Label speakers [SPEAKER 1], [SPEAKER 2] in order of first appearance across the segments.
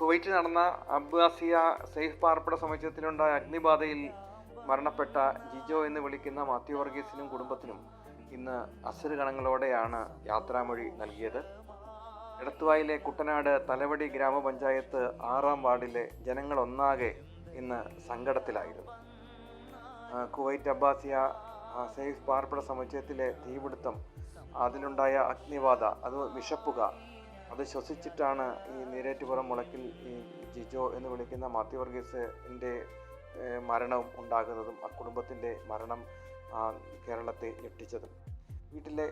[SPEAKER 1] കുവൈറ്റിൽ നടന്ന അബ്ബാസിയ സേഫ് പാർപ്പിട സമുച്ചയത്തിലുണ്ടായ അഗ്നിബാധയിൽ മരണപ്പെട്ട ജിജോ എന്ന് വിളിക്കുന്ന മാത്യു വർഗീസിനും കുടുംബത്തിനും ഇന്ന് അസുര ഗണങ്ങളോടെയാണ് യാത്രാമൊഴി നൽകിയത്. എടത്തുവായിലെ കുട്ടനാട് തലവടി ഗ്രാമപഞ്ചായത്ത് ആറാം വാർഡിലെ ജനങ്ങളൊന്നാകെ ഇന്ന് സങ്കടത്തിലായിരുന്നു. കുവൈറ്റ് അബ്ബാസിയ സെയ്ഫ് സേഫ് പാർപ്പിട സമുച്ചയത്തിലെ തീപിടുത്തം അതിലുണ്ടായ അഗ്നിബാധ അത് വിഷപ്പുക അത് ശ്വസിച്ചിട്ടാണ് ഈ നീരേറ്റുപുറം മുളക്കിൽ ഈ ജിജോ എന്ന് വിളിക്കുന്ന മാത്യു വർഗീസിന്റെ മരണവും ഉണ്ടാകുന്നതും ആ കുടുംബത്തിന്റെ മരണം കേരളത്തെ ഞെട്ടിച്ചതും. വീട്ടിലെ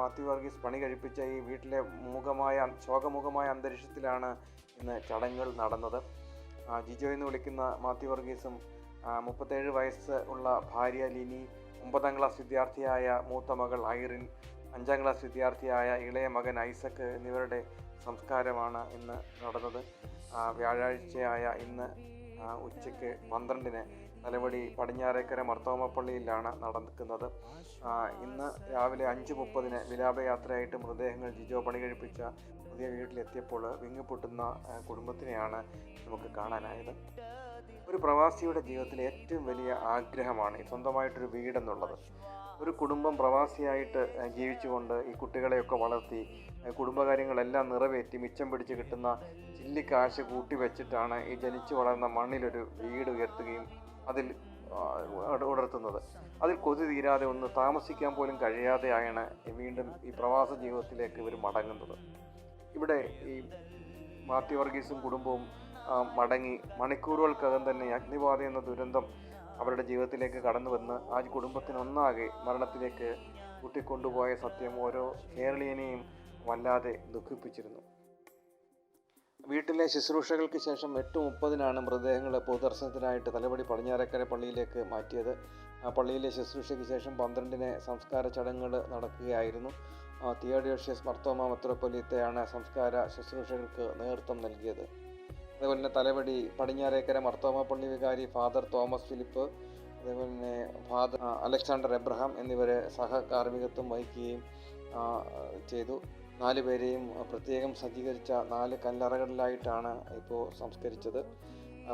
[SPEAKER 1] മാത്യു വർഗീസ് പണി കഴിപ്പിച്ച ഈ വീട്ടിലെ മുഖമായ ശോകമുഖമായ അന്തരീക്ഷത്തിലാണ് ഇന്ന് ചടങ്ങുകൾ നടന്നത്. ജിജോ എന്ന് വിളിക്കുന്ന മാത്യു വർഗീസും മുപ്പത്തേഴ് വയസ്സ് ഉള്ള ഭാര്യ ലിനി ഒമ്പതാം ക്ലാസ് വിദ്യാർത്ഥിയായ മൂത്ത മകൾ ഐറിൻ അഞ്ചാം ക്ലാസ് വിദ്യാർത്ഥിയായ ഇളയ മകൻ ഐസക്ക് എന്നിവരുടെ സംസ്കാരമാണ് ഇന്ന് നടന്നത്. വ്യാഴാഴ്ചയായ ഇന്ന് ഉച്ചയ്ക്ക് പന്ത്രണ്ടിന് തലവടി പടിഞ്ഞാറേക്കര മർത്തോമപ്പള്ളിയിലാണ് നടക്കുന്നത്. ഇന്ന് രാവിലെ അഞ്ച് മുപ്പതിന് വിലാപയാത്രയായിട്ട് മൃതദേഹങ്ങൾ ജിജോ പണി കഴിപ്പിച്ച പുതിയ വീട്ടിലെത്തിയപ്പോൾ വിങ്ങിപ്പൊട്ടുന്ന കുടുംബത്തിനെയാണ് നമുക്ക് കാണാനായത്. ഒരു പ്രവാസിയുടെ ജീവിതത്തിലെ ഏറ്റവും വലിയ ആഗ്രഹമാണ് സ്വന്തമായിട്ടൊരു വീടെന്നുള്ളത്. ഒരു കുടുംബം പ്രവാസിയായിട്ട് ജീവിച്ചുകൊണ്ട് ഈ കുട്ടികളെയൊക്കെ വളർത്തി കുടുംബകാര്യങ്ങളെല്ലാം നിറവേറ്റി മിച്ചം പിടിച്ച് കിട്ടുന്ന ചില്ലിക്കാശ് കൂട്ടി വെച്ചിട്ടാണ് ഈ ജനിച്ചു വളർന്ന മണ്ണിലൊരു വീട് ഉയർത്തുകയും അതിൽ ഉടർത്തുന്നത്. അതിൽ കൊതി തീരാതെ ഒന്ന് താമസിക്കാൻ പോലും കഴിയാതെയാണ് വീണ്ടും ഈ പ്രവാസ ജീവിതത്തിലേക്ക് ഇവർ മടങ്ങുന്നത്. ഇവിടെ ഈ മാത്യു വർഗീസും കുടുംബവും മടങ്ങി മണിക്കൂറുകൾക്കകം തന്നെ അഗ്നിബാധ എന്ന ദുരന്തം അവരുടെ ജീവിതത്തിലേക്ക് കടന്നു വന്ന് ആ കുടുംബത്തിനൊന്നാകെ മരണത്തിലേക്ക് കൂട്ടിക്കൊണ്ടുപോയ സത്യം ഓരോ കേരളീയനെയും വല്ലാതെ ദുഃഖിപ്പിച്ചിരുന്നു. വീട്ടിലെ ശുശ്രൂഷകൾക്ക് ശേഷം എട്ട് മുപ്പതിനാണ് മൃതദേഹങ്ങൾ പൊതുദർശനത്തിനായിട്ട് തലപടി പടിഞ്ഞാറക്കര പള്ളിയിലേക്ക് മാറ്റിയത്. പള്ളിയിലെ ശുശ്രൂഷയ്ക്ക് ശേഷം പന്ത്രണ്ടിന് സംസ്കാര ചടങ്ങുകൾ നടക്കുകയായിരുന്നു. തിയോഡിയോഷ്യസ് മർത്തോമ മെത്രോപ്പൊലീത്തയാണ് സംസ്കാര ശുശ്രൂഷകൾക്ക് നേതൃത്വം നൽകിയത്. അതേപോലെ തന്നെ തലപടി പടിഞ്ഞാറേക്കര മർത്തോമ പള്ളി വികാരി ഫാദർ തോമസ് ഫിലിപ്പ് അതേപോലെ തന്നെ ഫാദർ അലക്സാണ്ടർ എബ്രഹാം എന്നിവരെ സഹകാർമ്മികത്വം വഹിക്കുകയും ചെയ്തു. നാല് പേരെയും പ്രത്യേകം സജ്ജീകരിച്ച നാല് കല്ലറകളിലായിട്ടാണ് ഇപ്പോൾ സംസ്കരിച്ചത്.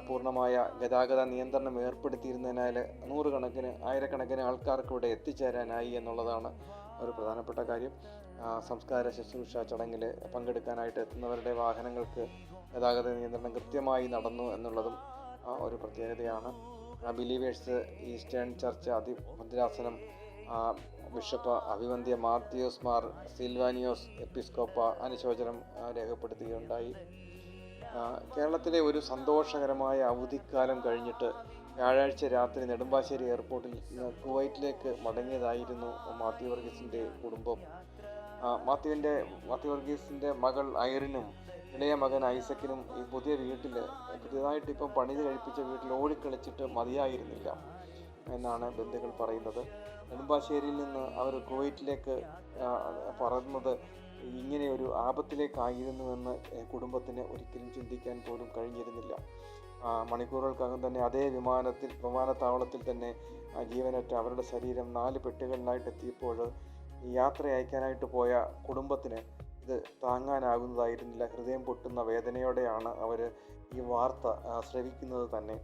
[SPEAKER 1] പൂർണമായ ഗതാഗത നിയന്ത്രണം ഏർപ്പെടുത്തിയിരുന്നതിനാൽ നൂറുകണക്കിന് ആയിരക്കണക്കിന് ആൾക്കാർക്ക് ഇവിടെ എത്തിച്ചേരാനായി എന്നുള്ളതാണ് ഒരു പ്രധാനപ്പെട്ട കാര്യം. സംസ്കാര ശുശ്രൂഷ ചടങ്ങിൽ പങ്കെടുക്കാനായിട്ട് എത്തുന്നവരുടെ വാഹനങ്ങൾക്ക് ഗതാഗത നിയന്ത്രണം കൃത്യമായി നടന്നു എന്നുള്ളതും ഒരു പ്രത്യേകതയാണ്. ബിലീവേഴ്സ് ഈസ്റ്റേൺ ചർച്ച് അതിഭദ്രാസനം ബിഷപ്പ് അഭിവന്ദ്യ മാർത്തിയോസ് മാർ സിൽവാനിയോസ് എപ്പിസ്കോപ്പ അനുശോചനം രേഖപ്പെടുത്തുകയുണ്ടായി. കേരളത്തിലെ ഒരു സന്തോഷകരമായ അവധിക്കാലം കഴിഞ്ഞിട്ട് വ്യാഴാഴ്ച രാത്രി നെടുമ്പാശ്ശേരി എയർപോർട്ടിൽ കുവൈറ്റിലേക്ക് മടങ്ങിയതായിരുന്നു മാത്യു വർഗീസിന്റെ കുടുംബം. മാത്യുവിന്റെ മാത്യു വർഗീസിന്റെ മകൾ ഐറിനും ഇളയ മകൻ ഐസക്കിനും ഈ പുതിയ വീട്ടിൽ പുതിയതായിട്ട് ഇപ്പം പണിത് കഴിപ്പിച്ച വീട്ടിൽ ഓടിക്കളിച്ചിട്ട് മതിയായിരുന്നില്ല. എന്നാണ് ബന്ധുക്കൾ പറയുന്നത്. നെടുമ്പാശ്ശേരിയിൽ നിന്ന് അവർ കുവൈറ്റിലേക്ക് പറന്നത് ഇങ്ങനെ ഒരു ആപത്തിലേക്കായിരുന്നുവെന്ന് കുടുംബത്തിന് ഒരിക്കലും ചിന്തിക്കാൻ പോലും കഴിഞ്ഞിരുന്നില്ല. മണിക്കൂറുകൾക്കകം തന്നെ അതേ വിമാനത്തിൽ വിമാനത്താവളത്തിൽ തന്നെ ജീവനറ്റ അവരുടെ ശരീരം നാല് പെട്ടികളിലായിട്ട് എത്തിയപ്പോൾ യാത്ര അയക്കാനായിട്ട് പോയ കുടുംബത്തിന് ഇത് താങ്ങാനാകുന്നതായിരുന്നില്ല. ഹൃദയം പൊട്ടുന്ന വേദനയോടെയാണ് അവർ ഈ വാർത്ത ശ്രവിക്കുന്നത് തന്നെ.